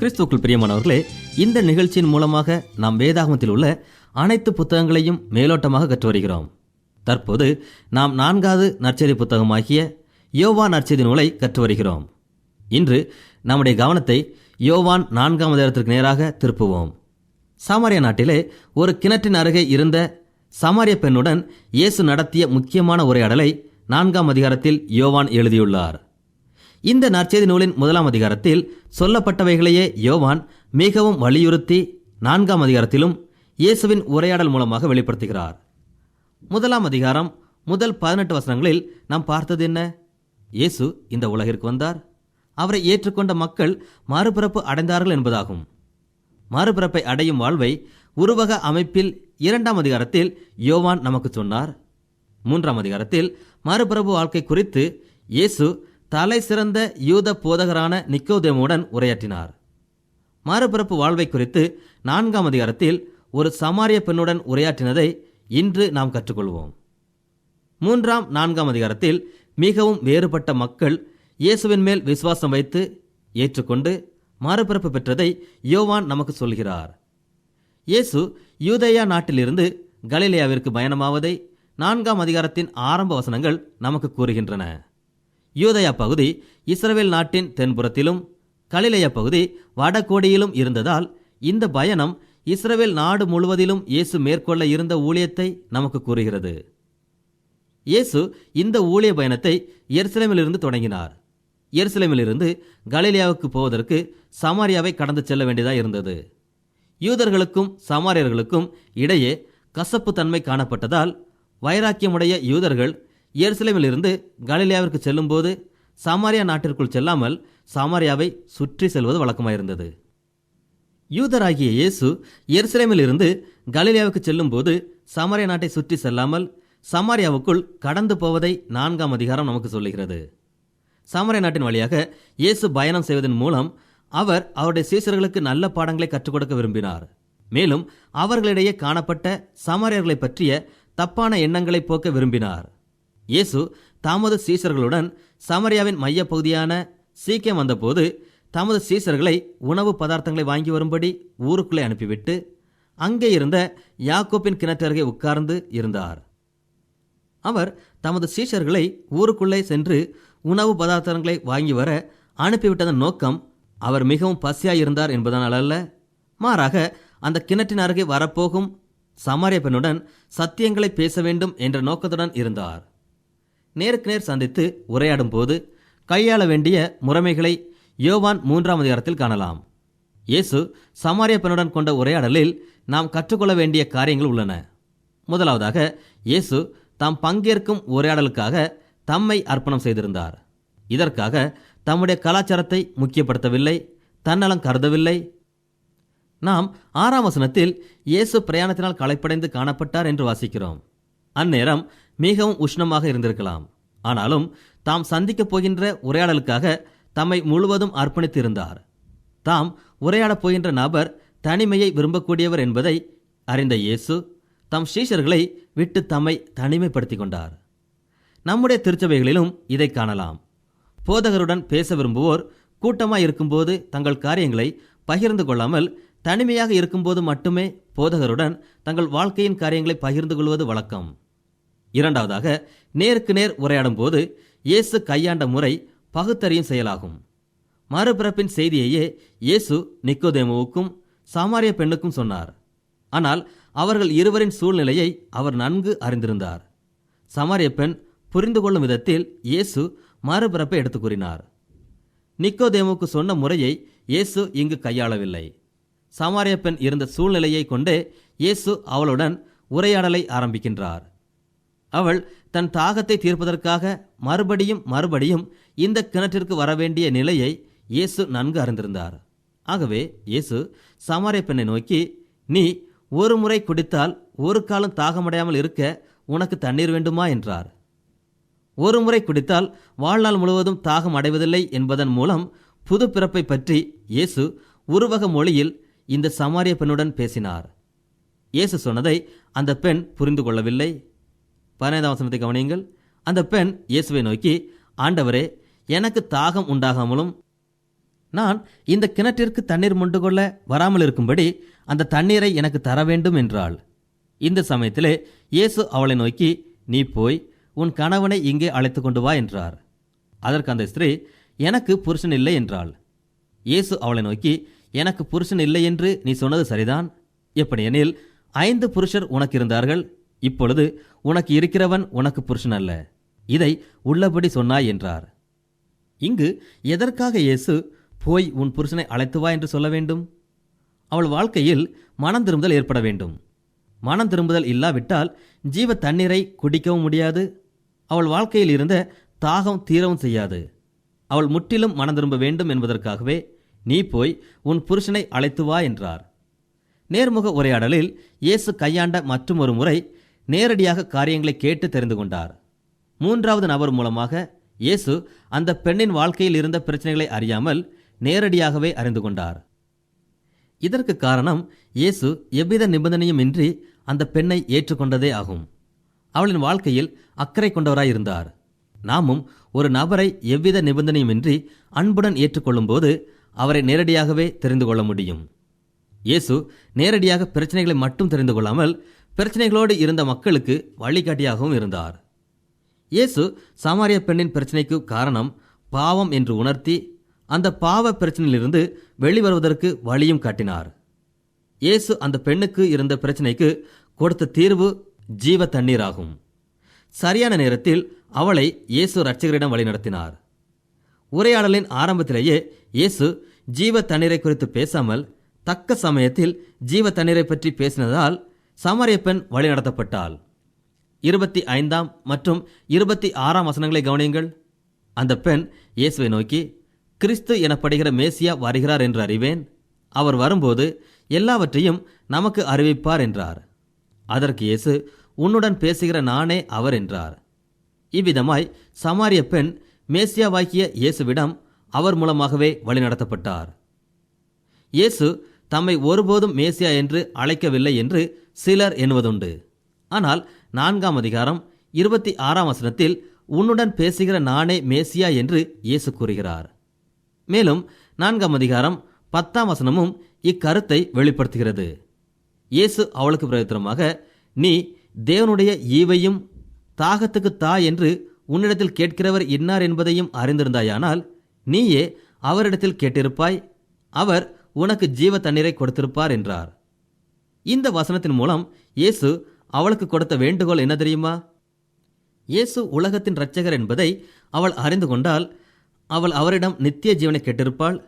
கிறிஸ்துவுக்குள் பிரியமானவர்களே இந்த நிகழ்ச்சியின் மூலமாக நாம் வேதாகமத்தில் உள்ள அனைத்து புத்தகங்களையும் மேலோட்டமாக கற்று வருகிறோம் தற்போது நாம் நான்காவது நற்செய்தி புத்தகமாகிய யோவான் நற்செய்தி நூலை கற்று வருகிறோம் இன்று நம்முடைய கவனத்தை யோவான் நான்காம் அதிகாரத்திற்கு நேராக திருப்புவோம். சாமாரியா நாட்டிலே ஒரு கிணற்றின் அருகே இருந்த சமாரிய பெண்ணுடன் இயேசு நடத்திய முக்கியமான உரையாடலை நான்காம் அதிகாரத்தில் யோவான் எழுதியுள்ளார். இந்த நற்செய்தி நூலின் முதலாம் அதிகாரத்தில் சொல்லப்பட்டவைகளையே யோவான் மிகவும் வலியுறுத்தி நான்காம் அதிகாரத்திலும் இயேசுவின் உரையாடல் மூலமாக வெளிப்படுத்துகிறார். முதலாம் அதிகாரம் முதல் பதினெட்டு வசனங்களில் நாம் பார்த்தது என்ன? இயேசு இந்த உலகிற்கு வந்தார். அவரை ஏற்றுக்கொண்ட மக்கள் மறுபிறப்பு அடைந்தார்கள் என்பதாகும். மறுபிறப்பை அடையும் வாழ்வை உருவக அமைப்பில் இரண்டாம் அதிகாரத்தில் யோவான் நமக்கு சொன்னார். மூன்றாம் அதிகாரத்தில் மறுபிறப்பு வாழ்க்கை குறித்து இயேசு தலை சிறந்த யூத போதகரான நிக்கோதேமுடன் உரையாற்றினார். மறுபிறப்பு வாழ்வை குறித்து நான்காம் அதிகாரத்தில் ஒரு சமாரிய பெண்ணுடன் உரையாற்றினதை இன்று நாம் கற்றுக்கொள்வோம். மூன்றாம் நான்காம் அதிகாரத்தில் மிகவும் வேறுபட்ட மக்கள் இயேசுவின் மேல் விசுவாசம் வைத்து ஏற்றுக்கொண்டு மறுபிறப்பு பெற்றதை யோவான் நமக்கு சொல்கிறார். இயேசு யூதயா நாட்டிலிருந்து கலிலேயாவிற்கு பயணமாவதை நான்காம் அதிகாரத்தின் ஆரம்ப வசனங்கள் நமக்கு கூறுகின்றன. யூதயா பகுதி இஸ்ரவேல் நாட்டின் தென்புறத்திலும் கலிலைய பகுதி வடகோடியிலும் இருந்ததால் இந்த பயணம் இஸ்ரவேல் நாடு முழுவதிலும் இயேசு மேற்கொள்ள இருந்த ஊழியத்தை நமக்கு கூறுகிறது. இயேசு இந்த ஊழிய பயணத்தை எருசலேமிலிருந்து தொடங்கினார். எருசலேமிலிருந்து கலிலியாவுக்கு போவதற்கு சமாரியாவை கடந்து செல்ல வேண்டியதாக இருந்தது. யூதர்களுக்கும் சமாரியர்களுக்கும் இடையே கசப்பு தன்மை காணப்பட்டதால் வைராக்கியமுடைய யூதர்கள் எருசலேமிலிருந்து கலிலியாவிற்கு செல்லும்போது சாமாரியா நாட்டிற்குள் செல்லாமல் சமாரியாவை சுற்றி செல்வது வழக்கமாயிருந்தது. யூதராகிய இயேசு எருசலேமிலிருந்து கலிலியாவுக்கு செல்லும்போது சமாரியா நாட்டை சுற்றி செல்லாமல் சமாரியாவுக்குள் கடந்து போவதை நான்காம் அதிகாரம் நமக்கு சொல்லுகிறது. சமாரியா நாட்டின் வழியாக இயேசு பயணம் செய்வதன் மூலம் அவர் அவருடைய சீசர்களுக்கு நல்ல பாடங்களை கற்றுக் கொடுக்க விரும்பினார். மேலும் அவர்களிடையே காணப்பட்ட சமாரியர்களை பற்றிய தப்பான எண்ணங்களை போக்க விரும்பினார். இயேசு தமது சீசர்களுடன் சமரியாவின் மையப்பகுதியான சீக்கியம் வந்தபோது தமது சீசர்களை உணவு பதார்த்தங்களை வாங்கி வரும்படி ஊருக்குள்ளே அனுப்பிவிட்டு அங்கே இருந்த யாக்கோப்பின் கிணற்றருகே உட்கார்ந்து இருந்தார். அவர் தமது சீஷர்களை ஊருக்குள்ளே சென்று உணவு பதார்த்தங்களை வாங்கி வர அனுப்பிவிட்டதன் நோக்கம் அவர் மிகவும் பசியாயிருந்தார் என்பதனால் அல்ல. மாறாக அந்த கிணற்றின் அருகே வரப்போகும் சமாரிய பெண்ணுடன் சத்தியங்களை பேச வேண்டும் என்ற நோக்கத்துடன் இருந்தார். நேருக்கு நேர் சந்தித்து உரையாடும் போது கையாள வேண்டிய முறைமைகளை யோவான் மூன்றாம் அதிகாரத்தில் காணலாம். இயேசு சமாரிய பெண்ணுடன் கொண்ட உரையாடலில் நாம் கற்றுக்கொள்ள வேண்டிய காரியங்கள் உள்ளன. முதலாவதாக இயேசு தாம் பங்கேற்கும் உரையாடலுக்காக தம்மை அர்ப்பணம் செய்திருந்தார். இதற்காக தம்முடைய கலாச்சாரத்தை முக்கியப்படுத்தவில்லை தன்னலம் கருதவில்லை. நாம் ஆறாம் வசனத்தில் இயேசு பிரயாணத்தினால் களைப்படைந்து காணப்பட்டார் என்று வாசிக்கிறோம். அந்நேரம் மிகவும் உஷ்ணமாக இருந்திருக்கலாம். ஆனாலும் தாம் சந்திக்கப் போகின்ற உரையாடலுக்காக தம்மை முழுவதும் அர்ப்பணித்து இருந்தார் தாம் உரையாடப் போகின்ற நபர் தனிமையை விரும்பக்கூடியவர் என்பதை அறிந்த இயேசு தம் ஸ்ரீஷர்களை விட்டு தம்மை தனிமைப்படுத்திக் கொண்டார். நம்முடைய திருச்சபைகளிலும் இதை காணலாம். போதகருடன் பேச விரும்புவோர் கூட்டமாய் இருக்கும்போது தங்கள் காரியங்களை பகிர்ந்து கொள்ளாமல் தனிமையாக இருக்கும்போது மட்டுமே போதகருடன் தங்கள் வாழ்க்கையின் காரியங்களை பகிர்ந்து கொள்வது வழக்கம். இரண்டாவதாக நேருக்கு நேர் உரையாடும் போது இயேசு கையாண்ட முறை பகுத்தறியும் செயலாகும். மறுபிறப்பின் செய்தியையே இயேசு நிக்கோதேமுவுக்கும் சாமாரிய பெண்ணுக்கும் சொன்னார். ஆனால் அவர்கள் இருவரின் சூழ்நிலையை அவர் நன்கு அறிந்திருந்தார். சமாரிய பெண் புரிந்து கொள்ளும் விதத்தில் இயேசு மறுபிறப்பை எடுத்து கூறினார். நிக்கோதேமுக்கு சொன்ன முறையை இயேசு இங்கு கையாளவில்லை. சமாரிய பெண் இருந்த சூழ்நிலையை கொண்டே இயேசு அவளுடன் உரையாடலை ஆரம்பிக்கின்றார். அவள் தன் தாகத்தை தீர்ப்பதற்காக மறுபடியும் மறுபடியும் இந்த கிணற்றிற்கு வரவேண்டிய நிலையை இயேசு நன்கு அறிந்திருந்தார். ஆகவே இயேசு சமாரிய பெண்ணை நோக்கி நீ ஒரு முறை குடித்தால் ஒரு காலம் தாகமடையாமல் இருக்க உனக்கு தண்ணீர் வேண்டுமா? என்றார். ஒரு முறை குடித்தால் வாழ்நாள் முழுவதும் தாகம் அடைவதில்லை என்பதன் மூலம் புது பிறப்பை பற்றி இயேசு உருவக மொழியில் இந்த சமாரிய பெண்ணுடன் பேசினார். இயேசு சொன்னதை அந்த பெண் புரிந்து கொள்ளவில்லை. பதினைந்தாம் வசனத்தை கவனியுங்கள். அந்த பெண் இயேசுவை நோக்கி ஆண்டவரே எனக்கு தாகம் உண்டாகாமலும் நான் இந்த கிணற்றிற்கு தண்ணீர் மொண்டு கொள்ள வராமல் இருக்கும்படி அந்த தண்ணீரை எனக்கு தர வேண்டும் என்றாள். இந்த சமயத்திலே இயேசு அவளை நோக்கி நீ போய் உன் கணவனை இங்கே அழைத்து கொண்டு வா என்றார். அதற்கு அந்த ஸ்திரீ எனக்கு புருஷன் இல்லை என்றாள். இயேசு அவளை நோக்கி எனக்கு புருஷன் இல்லை என்று நீ சொன்னது சரிதான். எப்படியெனில் ஐந்து புருஷர் உனக்கு இருந்தார்கள். இப்பொழுது உனக்கு இருக்கிறவன் உனக்கு புருஷன் அல்ல. இதை உள்ளபடி சொன்னாய் என்றார். இங்கு எதற்காக இயேசு போய் உன் புருஷனை அழைத்து வா என்று சொல்ல வேண்டும்? அவள் வாழ்க்கையில் மனம் திரும்புதல் ஏற்பட வேண்டும். மனம் திரும்புதல் இல்லாவிட்டால் ஜீவ தண்ணீரை குடிக்கவும் முடியாது. அவள் வாழ்க்கையில் இருந்த தாகம் தீரவும் செய்யாது. அவள் முற்றிலும் மனம் திரும்ப வேண்டும் என்பதற்காகவே நீ போய் உன் புருஷனை அழைத்து வா என்றார். நேர்முக உரையாடலில் இயேசு கையாண்ட மற்றும் ஒரு முறை நேரடியாக காரியங்களை கேட்டு தெரிந்து கொண்டார். மூன்றாவது நபர் மூலமாக இயேசு அந்த பெண்ணின் வாழ்க்கையில் இருந்த பிரச்சனைகளை அறியாமல் நேரடியாகவே அறிந்து கொண்டார். இதற்கு காரணம் இயேசு எவ்வித நிபந்தனையும் இன்றி அந்த பெண்ணை ஏற்றுக்கொண்டதே ஆகும். அவளின் வாழ்க்கையில் அக்கறை கொண்டவராய் இருந்தார். நாமும் ஒரு நபரை எவ்வித நிபந்தனையுமின்றி அன்புடன் ஏற்றுக்கொள்ளும்போது அவரை நேரடியாகவே தெரிந்து கொள்ள முடியும். இயேசு நேரடியாக பிரச்சனைகளை மட்டும் தெரிந்து கொள்ளாமல் பிரச்சனைகளோடு இருந்த மக்களுக்கு வழிகாட்டியாகவும் இருந்தார். இயேசு சமாரிய பெண்ணின் பிரச்சனைக்கு காரணம் பாவம் என்று உணர்த்தி அந்த பாவ பிரச்சனையிலிருந்து வெளிவருவதற்கு வழியும் காட்டினார். இயேசு அந்த பெண்ணுக்கு இருந்த பிரச்சனைக்கு கொடுத்த தீர்வு ஜீவ தண்ணீர் ஆகும் சரியான நேரத்தில் அவளை இயேசு ரட்சகரிடம் வழிநடத்தினார் உரையாடலின் ஆரம்பத்திலேயே இயேசு ஜீவ தண்ணீரை குறித்து பேசாமல் தக்க சமயத்தில் ஜீவ தண்ணீரை பற்றி பேசினதால் சமாரிய பெண் வழிநடத்தப்பட்டாள் இருபத்தி ஐந்தாம் மற்றும் இருபத்தி ஆறாம் வசனங்களை கவனியுங்கள். அந்த பெண் இயேசுவை நோக்கி கிறிஸ்து எனப்படுகிற மேசியா வருகிறார் என்று அறிவேன். அவர் வரும்போது எல்லாவற்றையும் நமக்கு அறிவிப்பார் என்றார். அதற்கு இயேசு உன்னுடன் பேசுகிற நானே அவர் என்றார். இவ்விதமாய் சமாரிய பெண் மேசியாவாக்கிய இயேசுவிடம் அவர் மூலமாகவே வழிநடத்தப்பட்டார் இயேசு தம்மை ஒருபோதும் மேசியா என்று அழைக்கவில்லை என்று சிலர் எண்ணுவதுண்டு. ஆனால் நான்காம் அதிகாரம் இருபத்தி ஆறாம் வசனத்தில் உன்னுடன் பேசுகிற நானே மேசியா என்று இயேசு கூறுகிறார். மேலும் நான்காம் அதிகாரம் பத்தாம் வசனமும் இக்கருத்தை வெளிப்படுத்துகிறது. இயேசு அவளுக்கு பிரயோத்தனமாக நீ தேவனுடைய ஈவையும் தாகத்துக்கு தா என்று உன்னிடத்தில் கேட்கிறவர் இன்னார் என்பதையும் அறிந்திருந்தாயானால் நீயே அவரிடத்தில் கேட்டிருப்பாய். அவர் உனக்கு ஜீவ தண்ணீரை கொடுத்திருப்பார் என்றார். இந்த வசனத்தின் மூலம் இயேசு அவளுக்கு கொடுத்த வேண்டுகோள் என்ன தெரியுமா? இயேசு உலகத்தின் இரட்சகர் என்பதை அவள் அறிந்து கொண்டால் அவள் அவரிடம் நித்திய ஜீவனை கேட்டிருப்பாள்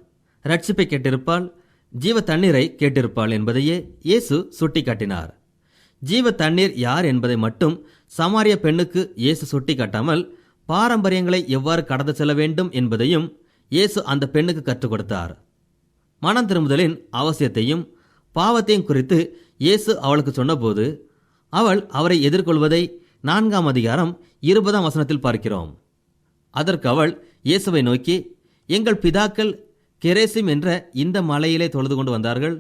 ரட்சிப்பை கேட்டிருப்பாள் ஜீவ தண்ணீரை கேட்டிருப்பாள் என்பதையே இயேசு சுட்டிக்காட்டினார். ஜீவ தண்ணீர் யார் என்பதை மட்டும் சமாரிய பெண்ணுக்கு இயேசு சுட்டிக்காட்டாமல் பாரம்பரியங்களை எவ்வாறு கடந்து செல்ல வேண்டும் என்பதையும் இயேசு அந்த பெண்ணுக்கு கற்றுக் கொடுத்தார். மனம் திரும்புதலின் அவசியத்தையும் பாவத்தையும் குறித்து இயேசு அவளுக்கு சொன்னபோது அவள் அவரை எதிர்கொள்வதை நான்காம் அதிகாரம் இருபதாம் வசனத்தில் பார்க்கிறோம். அதற்கு அவள் இயேசுவை நோக்கி எங்கள் பிதாக்கள் கெரேசிம் என்ற இந்த மலையிலே தொழுது கொண்டு வந்தார்கள்.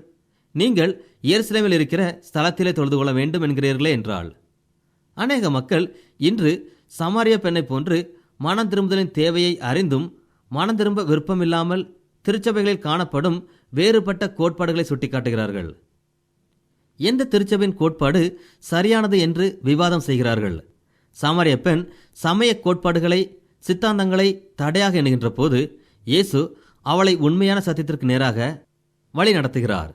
நீங்கள் எருசலேமில் இருக்கிற ஸ்தலத்திலே தொழுது கொள்ள வேண்டும் என்கிறீர்களே என்றாள். அநேக மக்கள் இன்று சமாரிய பெண்ணை போன்று மனம் திரும்புதலின் தேவையை அறிந்தும் மனம் திரும்ப விருப்பமில்லாமல் திருச்சபைகளில் காணப்படும் வேறுபட்ட கோட்பாடுகளை சுட்டிக்காட்டுகிறார்கள். எந்த திருச்சபையின் கோட்பாடு சரியானது என்று விவாதம் செய்கிறார்கள்? சமாரிய பெண் சமய கோட்பாடுகளை சித்தாந்தங்களை தடையாக எண்ணுகின்ற போது இயேசு அவளை உண்மையான சத்தியத்திற்கு நேராக வழி நடத்துகிறார்.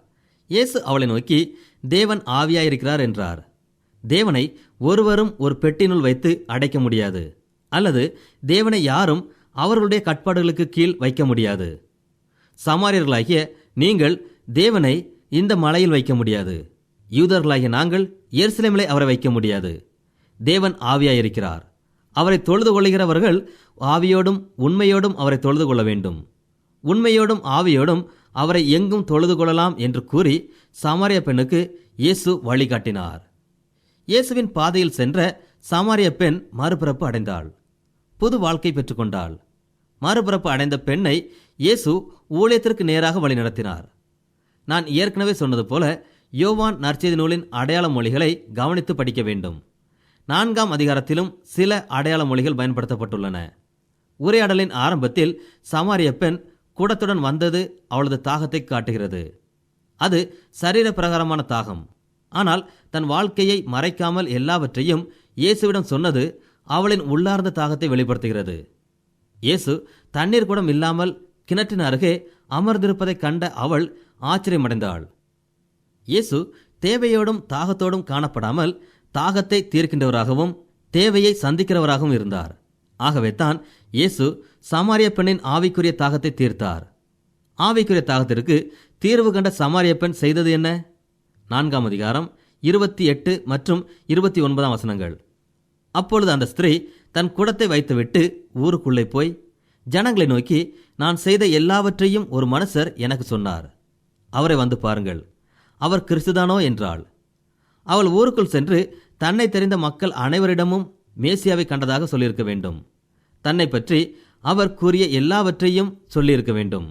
இயேசு அவளை நோக்கி தேவன் ஆவியாயிருக்கிறார் என்றார். தேவனை ஒருவரும் ஒரு பெட்டினுள் வைத்து அடைக்க முடியாது. அல்லது தேவனை யாரும் அவர்களுடைய கட்பாடுகளுக்கு கீழ் வைக்க முடியாது. சமாரியர்களாகிய நீங்கள் தேவனை இந்த மலையில் வைக்க முடியாது. யூதர்களாகிய நாங்கள் எருசலேமிலே அவரை வைக்க முடியாது. தேவன் ஆவியாயிருக்கிறார். அவரை தொழுது கொள்கிறவர்கள் ஆவியோடும் உண்மையோடும் அவரை தொழுது கொள்ள வேண்டும். உண்மையோடும் ஆவியோடும் அவரை எங்கும் தொழுது கொள்ளலாம் என்று கூறி சமாரிய பெண்ணுக்கு இயேசு வழிகாட்டினார். இயேசுவின் பாதையில் சென்ற சமாரிய பெண் மறுபிறப்பு அடைந்தாள். புது வாழ்க்கை பெற்றுக்கொண்டாள். மறுபிறப்பு அடைந்த பெண்ணை இயேசு ஊழியத்திற்கு நேராக வழிநடத்தினார் நான் ஏற்கனவே சொன்னது போல யோவான் நற்செய்தி நூலின் அடையாள மொழிகளை கவனித்து படிக்க வேண்டும். நான்காம் அதிகாரத்திலும் சில அடையாள மொழிகள் பயன்படுத்தப்பட்டுள்ளன. உரையாடலின் ஆரம்பத்தில் சமாரிய பெண் கூடத்துடன் வந்தது அவளது தாகத்தை காட்டுகிறது. அது சரீர பிரகாரமான தாகம். ஆனால் தன் வாழ்க்கையை மறைக்காமல் எல்லாவற்றையும் இயேசுவிடம் சொன்னது அவளின் உள்ளார்ந்த தாகத்தை வெளிப்படுத்துகிறது. இயேசு தண்ணீர் குடம் இல்லாமல் கிணற்றின் அருகே அமர்ந்திருப்பதைக் கண்ட அவள் ஆச்சரியமடைந்தாள். இயேசு தேவையோடும் தாகத்தோடும் காணப்படாமல் தாகத்தை தீர்க்கின்றவராகவும் தேவையை சந்திக்கிறவராகவும் இருந்தார். ஆகவே தான் இயேசு சமாரிய பெண்ணின் ஆவிக்குரிய தாகத்தை தீர்த்தார். ஆவிக்குரிய தாகத்திற்கு தீர்வு கண்ட சமாரிய பெண் செய்தது என்ன? நான்காம் அதிகாரம் இருபத்தி எட்டு மற்றும் இருபத்தி ஒன்பதாம் வசனங்கள். அப்பொழுது அந்த ஸ்திரீ தன் குடத்தை வைத்துவிட்டு ஊருக்குள்ளே போய் ஜனங்களை நோக்கி நான் செய்த எல்லாவற்றையும் ஒரு மனுஷர் எனக்கு சொன்னார். அவரை வந்து பாருங்கள். அவர் கிறிஸ்துதானோ? என்றாள். அவள் ஊருக்குள் சென்று தன்னை தெரிந்த மக்கள் அனைவரிடமும் மேசியாவை கண்டதாக சொல்லியிருக்க வேண்டும். தன்னை பற்றி அவர் கூறிய எல்லாவற்றையும் சொல்லியிருக்க வேண்டும்.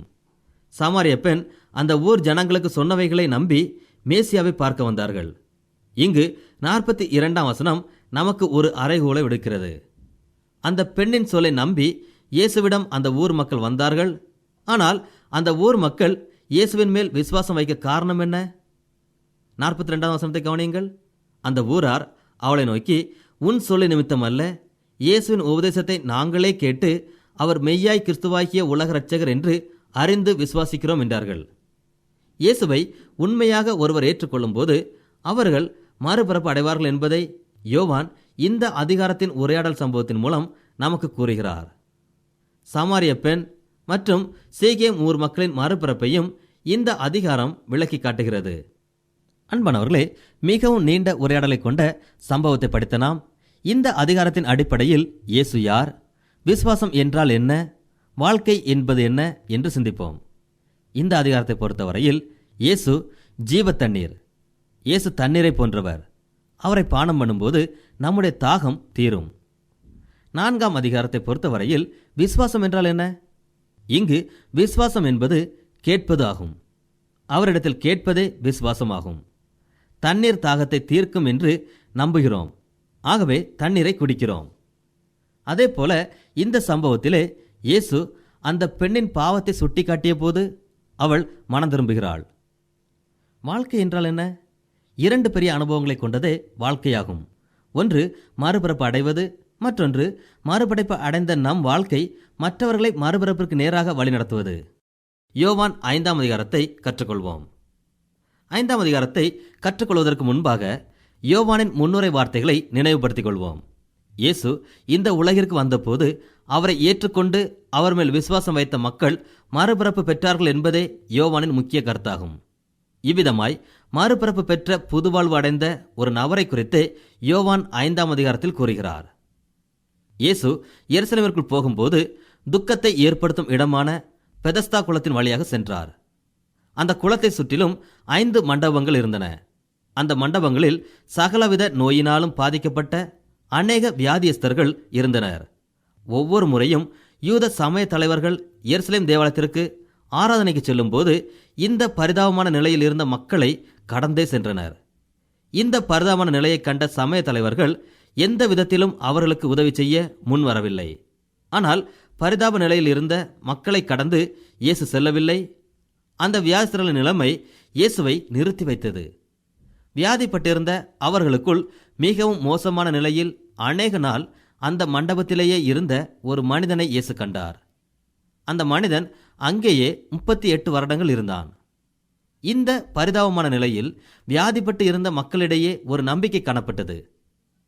சமாரிய பெண் அந்த ஊர் ஜனங்களுக்கு சொன்னவைகளை நம்பி மேசியாவை பார்க்க வந்தார்கள். இங்கு நாற்பத்தி இரண்டாம் வசனம் நமக்கு ஒரு அறைகூலை விடுக்கிறது. அந்த பெண்ணின் சொல்லை நம்பி இயேசுவிடம் அந்த ஊர் மக்கள் வந்தார்கள். ஆனால் அந்த ஊர் மக்கள் இயேசுவின் மேல் விசுவாசம் வைக்க காரணம் என்ன? நாற்பத்தி ரெண்டாம் வசனத்தை கவனியுங்கள். அந்த ஊரார் அவளை நோக்கி உன் சொல்லி நிமித்தம் அல்ல. இயேசுவின் உபதேசத்தை நாங்களே கேட்டு அவர் மெய்யாய் கிறிஸ்துவாகிய உலக இரட்சகர் என்று அறிந்து விசுவாசிக்கிறோம் என்றார்கள். இயேசுவை உண்மையாக ஒருவர் ஏற்றுக்கொள்ளும்போது அவர்கள் மறுபிறப்பு அடைவார்கள் என்பதை யோவான் இந்த அதிகாரத்தின் உரையாடல் சம்பவத்தின் மூலம் நமக்கு கூறுகிறார். சமாரிய பெண் மற்றும் சேகேம் ஊர் மக்களின் மறுபிறப்பையும் இந்த அதிகாரம் விளக்கி காட்டுகிறது. அன்பானவர்களே மிகவும் நீண்ட உரையாடலை கொண்ட சம்பவத்தை படித்த நாம் இந்த அதிகாரத்தின் அடிப்படையில் இயேசு யார் விசுவாசம் என்றால் என்ன வாழ்க்கை என்பது என்ன என்று சிந்திப்போம். இந்த அதிகாரத்தை பொறுத்தவரையில் இயேசு ஜீவ தண்ணீர் இயேசு தண்ணீரை போன்றவர். அவரை பானம் பண்ணும்போது நம்முடைய தாகம் தீரும். நான்காம் அதிகாரத்தை பொறுத்தவரையில் விசுவாசம் என்றால் என்ன? இங்கு விசுவாசம் என்பது கேட்பது ஆகும். அவரிடத்தில் கேட்பதே விசுவாசமாகும். தண்ணீர் தாகத்தை தீர்க்கும் என்று நம்புகிறோம். ஆகவே தண்ணீரை குடிக்கிறோம். அதே போல இந்த சம்பவத்திலே இயேசு அந்த பெண்ணின் பாவத்தை சுட்டிக்காட்டிய போது அவள் மனம் திரும்புகிறாள். வாழ்க்கை என்றால் என்ன? இரண்டு பெரிய அனுபவங்களை கொண்டதே வாழ்க்கையாகும். ஒன்று மறுபிறப்பு அடைவது மற்றொன்று மறுபடைப்பு அடைந்த நம் வாழ்க்கை மற்றவர்களை மறுபிறப்பிற்கு நேராக வழிநடத்துவது யோவான் ஐந்தாம் அதிகாரத்தை கற்றுக்கொள்வோம். ஐந்தாம் அதிகாரத்தை கற்றுக்கொள்வதற்கு முன்பாக யோவானின் முன்னுரை வார்த்தைகளை நினைவுபடுத்திக் கொள்வோம் இயேசு இந்த உலகிற்கு வந்தபோது அவரை ஏற்றுக்கொண்டு அவர் மேல் விசுவாசம் வைத்த மக்கள் மறுபிறப்பு பெற்றார்கள் என்பதே யோவானின் முக்கிய கருத்தாகும். இவ்விதமாய் மறுபிறப்பு பெற்ற புதுவாழ்வு அடைந்த ஒரு நபரை குறித்து யோவான் ஐந்தாம் அதிகாரத்தில் கூறுகிறார். இயேசு எருசலேமிற்குள் போகும்போது துக்கத்தை ஏற்படுத்தும் இடமான பெதஸ்தா குளத்தின் வழியாக சென்றார். அந்த குளத்தை சுற்றிலும் ஐந்து மண்டபங்கள் இருந்தன. அந்த மண்டபங்களில் சகலவித நோயினாலும் பாதிக்கப்பட்ட அநேக வியாதியஸ்தர்கள் இருந்தனர். ஒவ்வொரு முறையும் யூத சமய தலைவர்கள் எருசலேம் தேவாலயத்திற்கு ஆராதனைக்கு செல்லும்போது இந்த பரிதாபமான நிலையில் இருந்த மக்களை கடந்தே சென்றனர். இந்த பரிதாபமான நிலையை கண்ட சமய தலைவர்கள் எந்த விதத்திலும் அவர்களுக்கு உதவி செய்ய முன் வரவில்லை. ஆனால் பரிதாப நிலையில் இருந்த மக்களை கடந்து இயேசு செல்லவில்லை. அந்த வியாதிஸ்தர்களின் நிலைமை இயேசுவை நிறுத்தி வைத்தது. வியாதிப்பட்டிருந்த அவர்களுக்குள் மிகவும் மோசமான நிலையில் அநேக நாள் அந்த மண்டபத்திலேயே இருந்த ஒரு மனிதனை இயேசு கண்டார். அந்த மனிதன் அங்கேயே முப்பத்தி எட்டு வருடங்கள் இருந்தான். இந்த பரிதாபமான நிலையில் வியாதிப்பட்டு இருந்த மக்களிடையே ஒரு நம்பிக்கை காணப்பட்டது.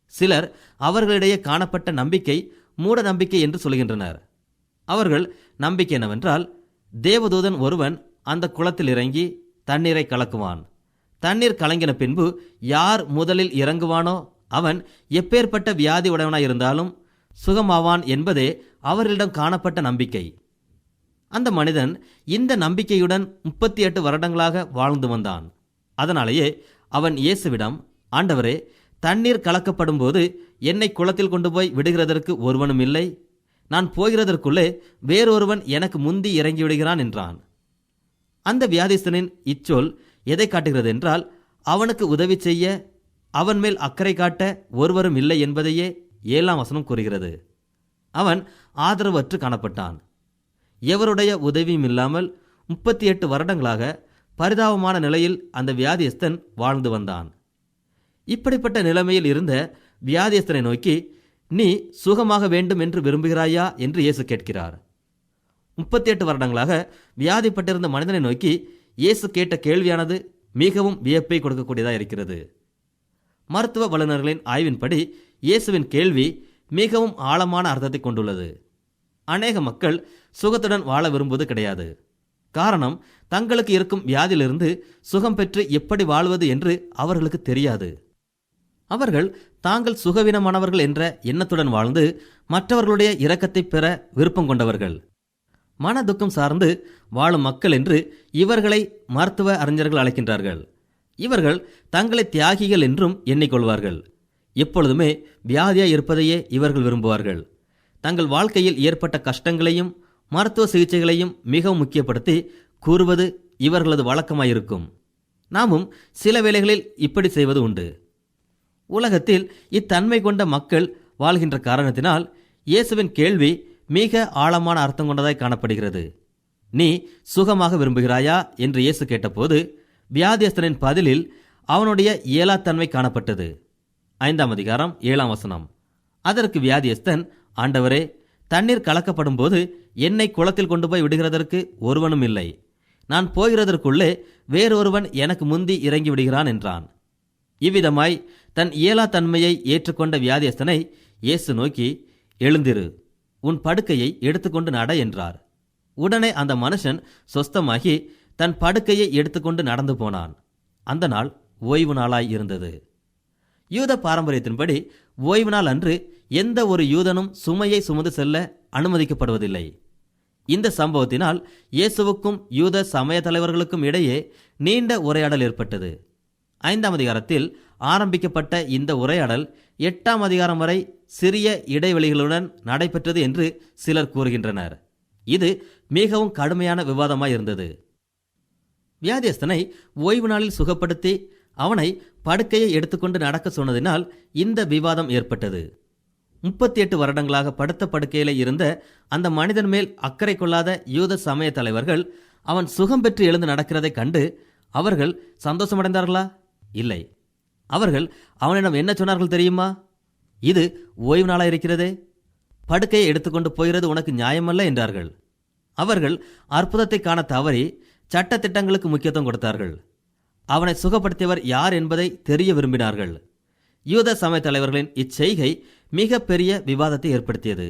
சிலர் அவர்களிடையே காணப்பட்ட நம்பிக்கை மூட நம்பிக்கை என்று சொல்கின்றனர். அவர்கள் நம்பிக்கை என்னவென்றால் தேவதூதன் ஒருவன் அந்த குளத்தில் இறங்கி தண்ணீரை கலக்குவான். தண்ணீர் கலங்கின பின்பு யார் முதலில் இறங்குவானோ அவன் எப்பேற்பட்ட வியாதி உடையவனாயிருந்தாலும் சுகமாவான் என்பதே அவர்களிடம் காணப்பட்ட நம்பிக்கை. அந்த மனிதன் இந்த நம்பிக்கையுடன் முப்பத்தி எட்டு வருடங்களாக வாழ்ந்து வந்தான். அதனாலேயே அவன் இயேசுவிடம் ஆண்டவரே தண்ணீர் கலக்கப்படும் போது என்னை குளத்தில் கொண்டு போய் விடுகிறதற்கு ஒருவனும் இல்லை. நான் போகிறதற்குள்ளே வேறொருவன் எனக்கு முந்தி இறங்கி விடுகிறான் என்றான். அந்த வியாதிஸ்தனின் இச்சொல் எதை காட்டுகிறது என்றால் அவனுக்கு உதவி செய்ய அவன் மேல் அக்கறை காட்ட ஒருவரும் இல்லை என்பதையே ஏழாம் வசனம் கூறுகிறது. அவன் ஆதரவற்று காணப்பட்டான். எவருடைய உதவியும் இல்லாமல் முப்பத்தி எட்டு வருடங்களாக பரிதாபமான நிலையில் அந்த வியாதியஸ்தன் வாழ்ந்து வந்தான். இப்படிப்பட்ட நிலைமையில் இருந்த வியாதியஸ்தனை நோக்கி நீ சுகமாக வேண்டும் என்று விரும்புகிறாயா? என்று இயேசு கேட்கிறார். முப்பத்தி எட்டு வருடங்களாக வியாதிப்பட்டிருந்த மனிதனை நோக்கி இயேசு கேட்ட கேள்வியானது மிகவும் வியப்பை கொடுக்கக்கூடியதாக இருக்கிறது. மருத்துவ வல்லுநர்களின் ஆய்வின்படி இயேசுவின் கேள்வி மிகவும் ஆழமான அர்த்தத்தை கொண்டுள்ளது. அநேக மக்கள் சுகத்துடன் வாழ விரும்புவது கிடையாது. காரணம் தங்களுக்கு இருக்கும் வியாதியிலிருந்து சுகம் பெற்று எப்படி வாழ்வது என்று அவர்களுக்கு தெரியாது. அவர்கள் தாங்கள் சுகவீனமானவர்கள் என்ற எண்ணத்துடன் வாழ்ந்து மற்றவர்களுடைய இரக்கத்தை பெற விருப்பம் கொண்டவர்கள். மன துக்கம் சார்ந்து வாழும் மக்கள் என்று இவர்களை மருத்துவ அறிஞர்கள் அழைக்கின்றார்கள். இவர்கள் தங்களை தியாகிகள் என்றும் எண்ணிக்கொள்வார்கள். எப்பொழுதுமே வியாதியாய் இருப்பதையே இவர்கள் விரும்புவார்கள். தங்கள் வாழ்க்கையில் ஏற்பட்ட கஷ்டங்களையும் மருத்துவ சிகிச்சைகளையும் மிகவும் முக்கியப்படுத்தி கூறுவது இவர்களது வழக்கமாயிருக்கும். நாமும் சில வேளைகளில் இப்படி செய்வது உண்டு. உலகத்தில் இத்தன்மை கொண்ட மக்கள் வாழ்கின்ற காரணத்தினால் இயேசுவின் கேள்வி மிக ஆழமான அர்த்தம் கொண்டதாய் காணப்படுகிறது. நீ சுகமாக விரும்புகிறாயா? என்று இயேசு கேட்டபோது வியாதியஸ்தனின் பதிலில் அவனுடைய இயலாத்தன்மை காணப்பட்டது. ஐந்தாம் அதிகாரம் ஏழாம் வசனம். அதற்கு வியாதியஸ்தன் ஆண்டவரே தண்ணீர் கலக்கப்படும் போது என்னை குளத்தில் கொண்டு போய் விடுகிறதற்கு ஒருவனும் இல்லை. நான் போகிறதற்குள்ளே வேறொருவன் எனக்கு முந்தி இறங்கி விடுகிறான் என்றான். இவ்விதமாய் தன் இயலாத்தன்மையை ஏற்றுக்கொண்ட வியாதியஸ்தனை இயேசு நோக்கி எழுந்திரு உன் படுக்கையை எடுத்துக்கொண்டு நட என்றார். உடனே அந்த மனுஷன் சொஸ்தமாகி தன் படுக்கையை எடுத்துக்கொண்டு நடந்து போனான். அந்த நாள் ஓய்வு நாளாய் இருந்தது. யூத பாரம்பரியத்தின்படி ஓய்வு நாள் அன்று எந்த ஒரு யூதனும் சுமையை சுமந்து செல்ல அனுமதிக்கப்படுவதில்லை. இந்த சம்பவத்தினால் இயேசுவுக்கும் யூத சமய தலைவர்களுக்கும் இடையே நீண்ட உரையாடல் ஏற்பட்டது. ஐந்தாம் அதிகாரத்தில் ஆரம்பிக்கப்பட்ட இந்த உரையாடல் எட்டாம் அதிகாரம் வரை சிறிய இடைவெளிகளுடன் நடைபெற்றது என்று சிலர் கூறுகின்றனர். இது மிகவும் கடுமையான விவாதமாய் இருந்தது. வியாதியஸ்தனை ஓய்வு நாளில் சுகப்படுத்தி அவனை படுக்கையை எடுத்துக்கொண்டு நடக்க சொன்னதினால் இந்த விவாதம் ஏற்பட்டது. முப்பத்தி எட்டு வருடங்களாக படுத்த படுக்கையில் இருந்த அந்த மனிதன் மேல் அக்கறை கொள்ளாத யூத சமய தலைவர்கள் அவன் சுகம் பெற்று எழுந்து நடக்கிறதை கண்டு அவர்கள் சந்தோஷமடைந்தார்களா? இல்லை. அவர்கள் அவனிடம் என்ன சொன்னார்கள் தெரியுமா? இது ஓய்வு நாளாக இருக்கிறதே? படுக்கையை எடுத்துக்கொண்டு போகிறது உனக்கு நியாயமல்ல என்றார்கள். அவர்கள் அற்புதத்தை காண தவறி சட்ட திட்டங்களுக்கு முக்கியத்துவம் கொடுத்தார்கள். அவனை சுகப்படுத்தியவர் யார் என்பதை தெரிய விரும்பினார்கள். யூத சமய தலைவர்களின் இச்செய்கை மிகப்பெரிய விவாதத்தை ஏற்படுத்தியது.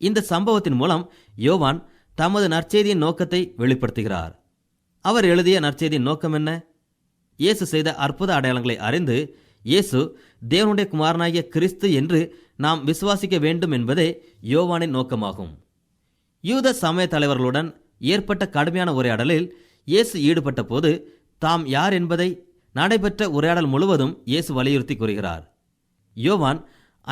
இந்த சம்பவத்தின் மூலம் யோவான் தமது நற்செய்தியின் நோக்கத்தை வெளிப்படுத்துகிறார். அவர் எழுதிய நற்செய்தியின் நோக்கம் என்ன? இயேசு செய்த அற்புத அடையாளங்களை அறிந்து இயேசு தேவனுடைய குமாரனாகிய கிறிஸ்து என்று நாம் விசுவாசிக்க வேண்டும் என்பதே யோவானின் நோக்கமாகும். யூத சமய தலைவர்களுடன் ஏற்பட்ட கடுமையான உரையாடலில் இயேசு ஈடுபட்ட போது தாம் யார் என்பதை நடைபெற்ற உரையாடல் முழுவதும் இயேசு வலியுறுத்தி கூறுகிறார். யோவான்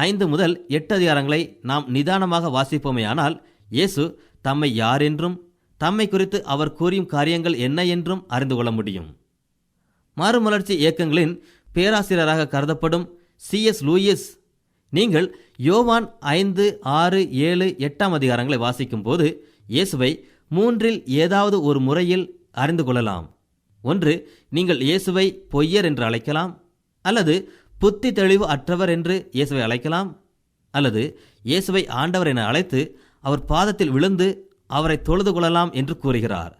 ஐந்து முதல் எட்டு அதிகாரங்களை நாம் நிதானமாக வாசிப்போமேயானால் இயேசு தம்மை யார் என்றும் தம்மை குறித்து அவர் கூறியும் காரியங்கள் என்ன என்றும் அறிந்து கொள்ள முடியும். மறுமலர்ச்சி இயக்கங்களின் பேராசிரியராக கருதப்படும் சிஎஸ் லூயிஸ் நீங்கள் யோவான் ஐந்து ஆறு ஏழு எட்டாம் அதிகாரங்களை வாசிக்கும்போது இயேசுவை மூன்றில் ஏதாவது ஒரு முறையில் அறிந்து கொள்ளலாம். ஒன்று நீங்கள் இயேசுவை பொய்யர் என்று அழைக்கலாம் அல்லது புத்தி தெளிவு அற்றவர் என்று இயேசுவை அழைக்கலாம் அல்லது இயேசுவை ஆண்டவர் என அழைத்து அவர் பாதத்தில் விழுந்து அவரை தொழுது கொள்ளலாம் என்று கூறுகிறார்.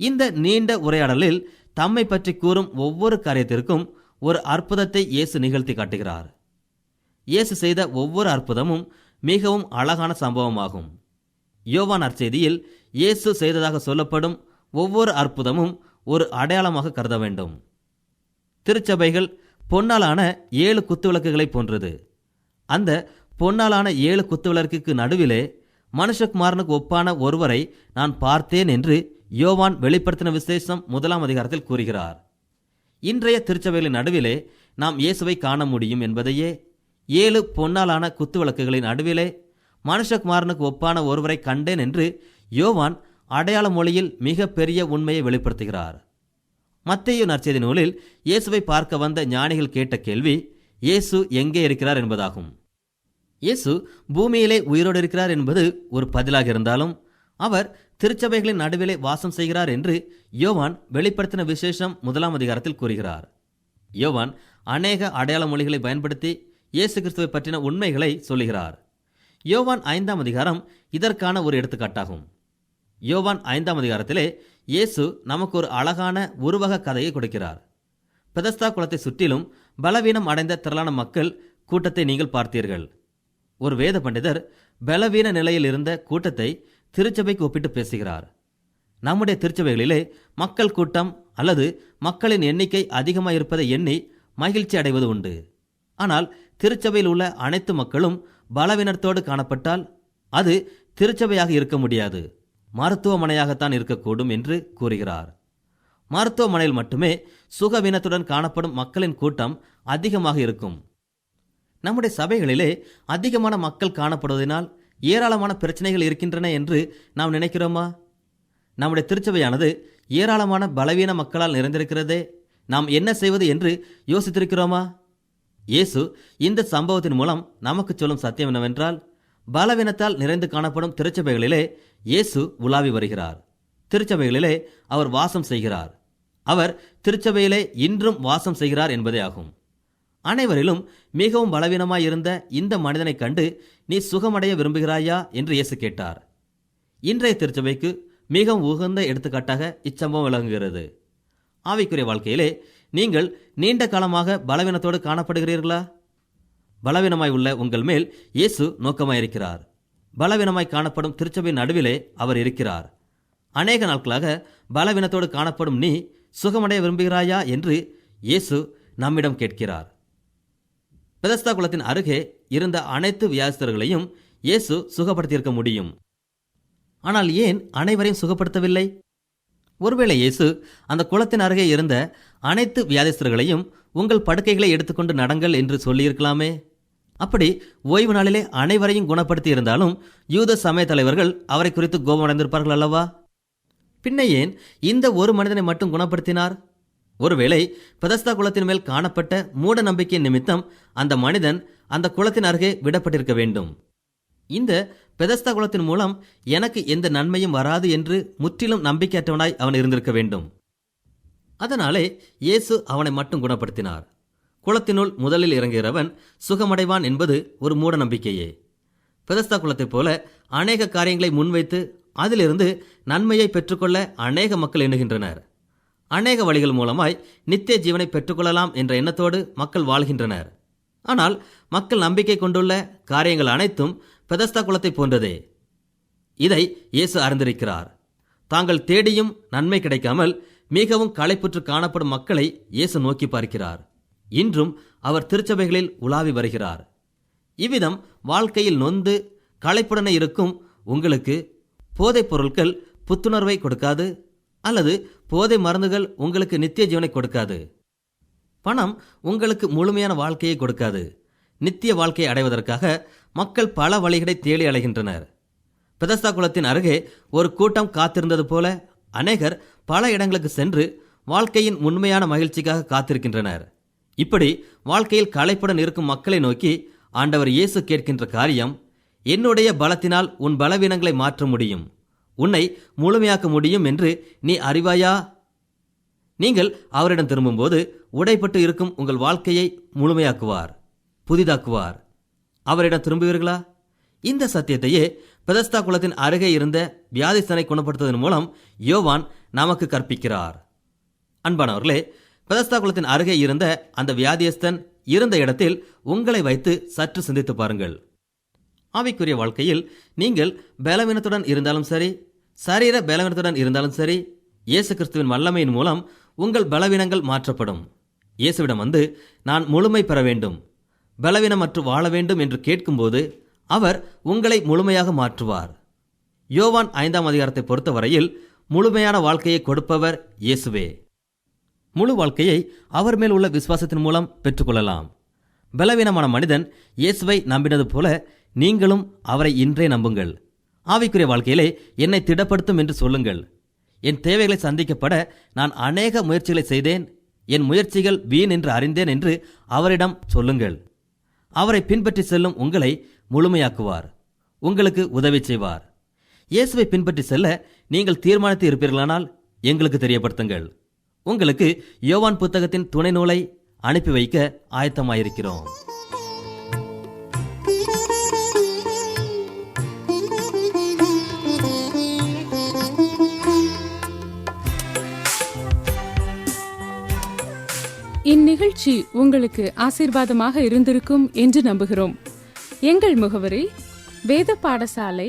இந்த நீண்ட உரையாடலில் தம்மை பற்றி கூறும் ஒவ்வொரு காரியத்திற்கும் ஒரு அற்புதத்தை இயேசு நிகழ்த்தி காட்டுகிறார். இயேசு செய்த ஒவ்வொரு அற்புதமும் மிகவும் அழகான சம்பவமாகும். யோவான் அற்செய்தியில் இயேசு செய்ததாக சொல்லப்படும் ஒவ்வொரு அற்புதமும் ஒரு அடையாளமாக கருத வேண்டும். திருச்சபைகள் பொன்னாலான ஏழு குத்துவிளக்குகளைப் போன்றது. அந்த பொன்னாலான ஏழு குத்துவிளக்குக்கு நடுவிலே மனுஷகுமாரனுக்கு ஒப்பான ஒருவரை நான் பார்த்தேன் என்று யோவான் வெளிப்படுத்தின விசேஷம் முதலாம் அதிகாரத்தில் கூறுகிறார். இன்றைய திருச்சபைகளின் நடுவிலே நாம் இயேசுவை காண முடியும் என்பதையே ஏழு பொன்னாலான குத்துவிளக்குகளின் நடுவிலே மனுஷகுமாரனுக்கு ஒப்பான ஒருவரை கண்டேன் என்று யோவான் அடையாள மொழியில் மிக பெரிய உண்மையை வெளிப்படுத்துகிறார். மத்திய நற்செய்தி நூலில் இயேசுவை பார்க்க வந்த ஞானிகள் கேட்ட கேள்வி இயேசு எங்கே இருக்கிறார் என்பதாகும். இயேசு பூமியிலே உயிரோடு இருக்கிறார் என்பது ஒரு பதிலாக இருந்தாலும் அவர் திருச்சபைகளின் நடுவிலே வாசம் செய்கிறார் என்று யோவான் வெளிப்படுத்தின விசேஷம் முதலாம் அதிகாரத்தில் கூறுகிறார். யோவான் அநேக அடையாள மொழிகளை பயன்படுத்தி இயேசு கிறிஸ்துவை பற்றின உண்மைகளை சொல்லுகிறார். யோவான் ஐந்தாம் அதிகாரம் இதற்கான ஒரு எடுத்துக்காட்டாகும். யோவான் ஐந்தாம் அதிகாரத்திலே இயேசு நமக்கு ஒரு அழகான உருவக கதையை கொடுக்கிறார். பெதஸ்தா குளத்தை சுற்றிலும் பலவீனம் அடைந்த திரளான மக்கள் கூட்டத்தை நீங்கள் பார்த்தீர்கள். ஒரு வேத பண்டிதர் பலவீன நிலையில் இருந்த கூட்டத்தை திருச்சபைக்கு ஒப்பிட்டு பேசுகிறார். நம்முடைய திருச்சபைகளிலே மக்கள் கூட்டம் அல்லது மக்களின் எண்ணிக்கை அதிகமாக இருப்பதை எண்ணி மகிழ்ச்சி அடைவது உண்டு. ஆனால் திருச்சபையில் உள்ள அனைத்து மக்களும் பலவீனத்தோடு காணப்பட்டால் அது திருச்சபையாக இருக்க முடியாது. மருத்துவமனையாகத்தான் இருக்கக்கூடும் என்று கூறுகிறார். மருத்துவமனையில் மட்டுமே சுகவீனத்துடன் காணப்படும் மக்களின் கூட்டம் அதிகமாக இருக்கும். நம்முடைய சபைகளிலே அதிகமான மக்கள் காணப்படுவதனால் ஏராளமான பிரச்சனைகள் இருக்கின்றன என்று நாம் நினைக்கிறோமா? நம்முடைய திருச்சபையானது ஏராளமான பலவீன மக்களால் நிறைந்திருக்கிறதே. நாம் என்ன செய்வது என்று யோசித்திருக்கிறோமா? இயேசு இந்த சம்பவத்தின் மூலம் நமக்கு சொல்லும் சத்தியம் என்னவென்றால் பலவீனத்தால் நிறைந்து காணப்படும் திருச்சபைகளிலே இயேசு உலாவி வருகிறார். திருச்சபைகளிலே அவர் வாசம் செய்கிறார். அவர் திருச்சபையிலே இன்றும் வாசம் செய்கிறார் என்பதே ஆகும். அனைவரிலும் மிகவும் பலவீனமாய் இருந்த இந்த மனிதனைக் கண்டு நீ சுகமடைய விரும்புகிறாயா? என்று இயேசு கேட்டார். இன்றைய திருச்சபைக்கு மிகவும் உகந்த எடுத்துக்காட்டாக இச்சம்பவம் விளங்குகிறது. ஆவிக்குரிய வாழ்க்கையிலே நீங்கள் நீண்ட காலமாக பலவீனத்தோடு காணப்படுகிறீர்களா? பலவீனமாய் உள்ள உங்கள் மேல் இயேசு நோக்கமாயிருக்கிறார். பலவீனமாய் காணப்படும் திருச்சபையின் நடுவிலே அவர் இருக்கிறார். அநேக நாட்களாக பலவீனத்தோடு காணப்படும் நீ சுகமடைய விரும்புகிறாயா என்று இயேசு நம்மிடம் கேட்கிறார். பெதஸ்தா குளத்தின் அருகே இருந்த அனைத்து வியாசர்களையும் இயேசு சுகப்படுத்தியிருக்க முடியும். ஆனால் ஏன் அனைவரையும் சுகப்படுத்தவில்லை? ஒருவேளை இயேசு அந்த குளத்தின் அருகே இருந்த அனைத்து வியாதிஸ்தர்களையும் உங்கள் படுக்கைகளை எடுத்துக்கொண்டு நடங்கள் என்று சொல்லியிருக்கலாமே? அப்படி ஓய்வு நாளிலே அனைவரையும் குணப்படுத்தி இருந்தாலும் யூத சமய தலைவர்கள் அவரை குறித்து கோபம் அடைந்திருப்பார்கள் அல்லவா? பின்ன ஏன் இந்த ஒரு மனிதனை மட்டும் குணப்படுத்தினார்? ஒருவேளை பெதஸ்தா குளத்தின் மேல் காணப்பட்ட மூட நம்பிக்கையின் நிமித்தம் அந்த மனிதன் அந்த குளத்தின் அருகே விடப்பட்டிருக்க வேண்டும். இந்த பெதஸ்தா குலத்தின் மூலம் எனக்கு எந்த நன்மையும் வராது என்று முற்றிலும் நம்பிக்கையற்றவனாய் அவன் இருந்திருக்க வேண்டும். அதனாலே இயேசு அவனை மட்டும் குணப்படுத்தினார். குளத்தினுள் முதலில் இறங்குகிறவன் சுகமடைவான் என்பது ஒரு மூட நம்பிக்கையே பெதஸ்தா குலத்தைப் போல அநேக காரியங்களை முன்வைத்து அதிலிருந்து நன்மையை பெற்றுக்கொள்ள அநேக மக்கள் எண்ணுகின்றனர். அநேக வழிகள் மூலமாய் நித்திய ஜீவனை பெற்றுக்கொள்ளலாம் என்ற எண்ணத்தோடு மக்கள் வாழ்கின்றனர். ஆனால் மக்கள் நம்பிக்கை கொண்டுள்ள காரியங்கள் அனைத்தும் பெதஸ்தா குலத்தை போன்றதே. இதை இயேசு அறிந்திருக்கிறார். தாங்கள் தேடியும் நன்மை கிடைக்காமல் மிகவும் களைப்புற்று காணப்படும் மக்களை இயேசு நோக்கி பார்க்கிறார். இன்றும் அவர் திருச்சபைகளில் உலாவி வருகிறார். இவ்விதம் வாழ்க்கையில் நொந்து களைப்புடனே இருக்கும் உங்களுக்கு போதைப் பொருட்கள் புத்துணர்வை கொடுக்காது அல்லது போதை மருந்துகள் உங்களுக்கு நித்திய ஜீவனை கொடுக்காது. பணம் உங்களுக்கு முழுமையான வாழ்க்கையை கொடுக்காது. நித்திய வாழ்க்கையை அடைவதற்காக மக்கள் பல வழிகளை தேடி அலைகின்றனர். பெதஸ்தா குளத்தின் அருகே ஒரு கூட்டம் காத்திருந்தது போல அநேகர் பல இடங்களுக்கு சென்று வாழ்க்கையின் உண்மையான மகிழ்ச்சிக்காக காத்திருக்கின்றனர். இப்படி வாழ்க்கையில் களைப்புடன் இருக்கும் மக்களை நோக்கி ஆண்டவர் இயேசு கேட்கின்ற காரியம் என்னுடைய பலத்தினால் உன் பலவீனங்களை மாற்ற முடியும். உன்னை முழுமையாக்க முடியும் என்று நீ அறிவாயா? நீங்கள் அவரிடம் திரும்பும்போது உடைப்பட்டு இருக்கும் உங்கள் வாழ்க்கையை முழுமையாக்குவார் புதிதாக்குவார். அவரிடம் திரும்புவீர்களா? இந்த சத்தியத்தையே பெதஸ்தா குலத்தின் அருகே இருந்த வியாதிஸ்தனை குணப்படுத்துவதன் மூலம் யோவான் நமக்கு கற்பிக்கிறார். அன்பானவர்களே பெதஸ்தா குலத்தின் அருகே இருந்த அந்த வியாதியஸ்தன் இருந்த இடத்தில் உங்களை வைத்து சற்று சிந்தித்து பாருங்கள். ஆவிக்குரிய வாழ்க்கையில் நீங்கள் பலவீனத்துடன் இருந்தாலும் சரி சரீர பலவீனத்துடன் இருந்தாலும் சரி இயேசு கிறிஸ்துவின் வல்லமையின் மூலம் உங்கள் பலவீனங்கள் மாற்றப்படும். இயேசுவிடம் வந்து நான் முழுமை பெற வேண்டும். பலவீனமற்று வாழ வேண்டும் என்று கேட்கும்போது அவர் உங்களை முழுமையாக மாற்றுவார். யோவான் ஐந்தாம் அதிகாரத்தை பொறுத்தவரையில் முழுமையான வாழ்க்கையை கொடுப்பவர் இயேசுவே. முழு வாழ்க்கையை அவர் மேல் உள்ள விசுவாசத்தின் மூலம் பெற்றுக்கொள்ளலாம். பலவீனமான மனிதன் இயேசுவை நம்பினது போல நீங்களும் அவரை இன்றே நம்புங்கள். ஆவிக்குரிய வாழ்க்கையிலே என்னை திடப்படுத்தும் என்று சொல்லுங்கள். என் தேவைகளை சந்திக்கப்பட நான் அநேக முயற்சிகளை செய்தேன். என் முயற்சிகள் வீண் என்று அறிந்தேன் என்று அவரிடம் சொல்லுங்கள். அவரை பின்பற்றி செல்லும் உங்களை முழுமையாக்குவார். உங்களுக்கு உதவி செய்வார். இயேசுவை பின்பற்றி செல்ல நீங்கள் தீர்மானித்து இருப்பீர்களானால் எங்களுக்கு தெரியப்படுத்துங்கள். உங்களுக்கு யோவான் புத்தகத்தின் துணை நூலை அனுப்பி வைக்க ஆயத்தமாயிருக்கிறோம். இந்நிகழ்ச்சி உங்களுக்கு ஆசீர்வாதமாக இருந்திருக்கும் என்று நம்புகிறோம். எங்கள் முகவரி வேத பாடசாலை